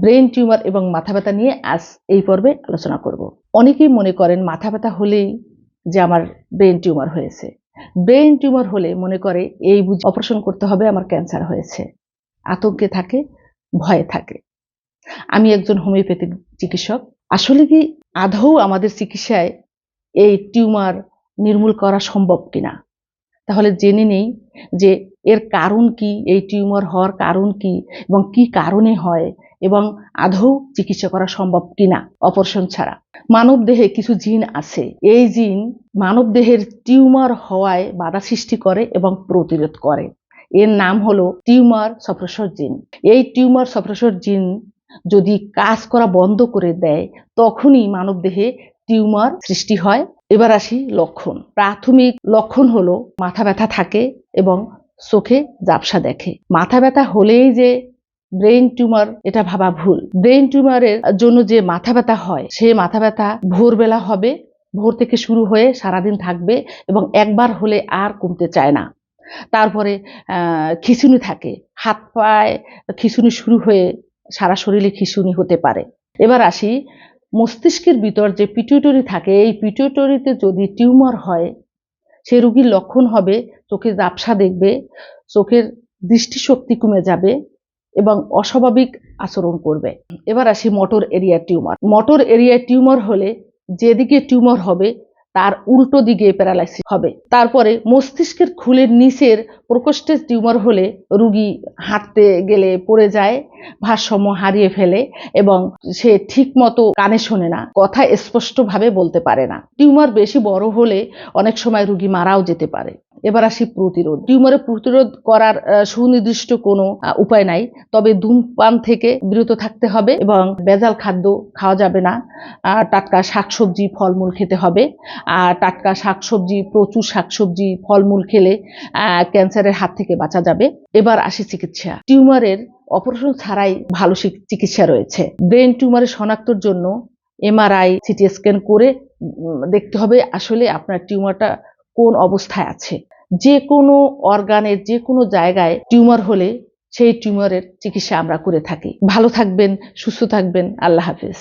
Brain tumour এবং মাথা ব্যথা নিয়ে আজ এই পর্বে আলোচনা করব। অনেকেই মনে করেন মাথা ব্যথা হলেই যে আমার ব্রেন টিউমার হয়েছে। ব্রেন টিউমার হলে মনে করে এই বুঝি অপারেশন করতে হবে, আমার ক্যান্সার হয়েছে। আতঙ্কে থাকে, ভয়ে থাকে। আমি একজন হোমিওপ্যাথিক চিকিৎসক। আসলে কি আদৌ আমাদের চিকিৎসায় এই টিউমার নির্মূল করা সম্ভব কিনা? তাহলে জেনে নেই যে এর কারণ কি, এই টিউমার হওয়ার কারণ কি এবং কি কারণে হয় এবং আদৌ চিকিৎসা করা সম্ভব কিনা, অপারেশন ছাড়া। মানব দেহে কিছু জিন আছে। এই জিন মানব দেহের টিউমার হওয়ায় বাধা সৃষ্টি করে এবং প্রতিরোধ করে। এর নাম হলো টিউমার সপ্রেসর জিন। এই টিউমার সপ্রেসর জিন যদি কাজ করা বন্ধ করে দেয়, তখনই মানব দেহে টিউমার সৃষ্টি হয়। এবার আসি লক্ষণ। প্রাথমিক লক্ষণ হলো মাথা ব্যথা থাকে এবং চোখে জাপসা দেখে। মাথা ব্যথা হলেই যে ব্রেন টিউমার, এটা ভাবা ভুল। ব্রেন টিউমারের জন্য যে মাথা ব্যথা হয়, সে মাথা ব্যথা ভোরবেলা হবে, ভোর থেকে শুরু হয়ে সারাদিন থাকবে এবং একবার হলে আর কমতে চায় না। তারপরে খিঁচুনি থাকে। হাত পায়ে খিঁচুনি শুরু হয়ে সারা শরীরে খিঁচুনি হতে পারে। এবার আসি মস্তিষ্কের ভিতর যে পিটুইটরি থাকে, এই পিটুইটরিতে যদি টিউমার হয়, সে রুগীর লক্ষণ হবে চোখে জাপসা দেখবে, চোখের দৃষ্টিশক্তি কমে যাবে এবং অস্বাভাবিক আচরণ করবে। এবার আসি motor area tumour. Motor area tumour হলে যেদিকে টিউমার হবে, তার উল্টো দিকে প্যারালাইসিস হবে। তারপরে মস্তিষ্কের খুলের নিচের প্রকোষ্ঠে টিউমার হলে রুগী হাঁটতে গেলে পড়ে যায়, ভারসাম্য হারিয়ে ফেলে এবং সে ঠিক মতো কানে শোনে না, কথা স্পষ্টভাবে বলতে পারে না। টিউমার বেশি বড় হলে অনেক সময় রুগী মারাও যেতে পারে। এবার আসি প্রতিরোধ। টিউমারের প্রতিরোধ করার সুনির্দিষ্ট কোনো উপায় নাই। তবে ধূমপান থেকে বিরত থাকতে হবে এবং ভেজাল খাদ্য খাওয়া যাবে না। টাটকা শাকসবজি ফলমূল খেতে হবে। আর টাটকা শাকসবজি, প্রচুর শাকসবজি ফলমূল খেলে ক্যান্সারের হাত থেকে বাঁচা যাবে। এবার আসি চিকিৎসা। টিউমারের অপারেশন ছাড়াই ভালো চিকিৎসা রয়েছে। ব্রেন টিউমারের শনাক্তর জন্য এমআরআই, সিটি স্ক্যান করে দেখতে হবে আসলে আপনার টিউমারটা কোন অবস্থায় আছে। যে কোনো অর্গানের যে কোনো জায়গায় টিউমার হলে সেই টিউমারের চিকিৎসা আমরা করে থাকি। ভালো থাকবেন, সুস্থ থাকবেন, আল্লাহ হাফেজ।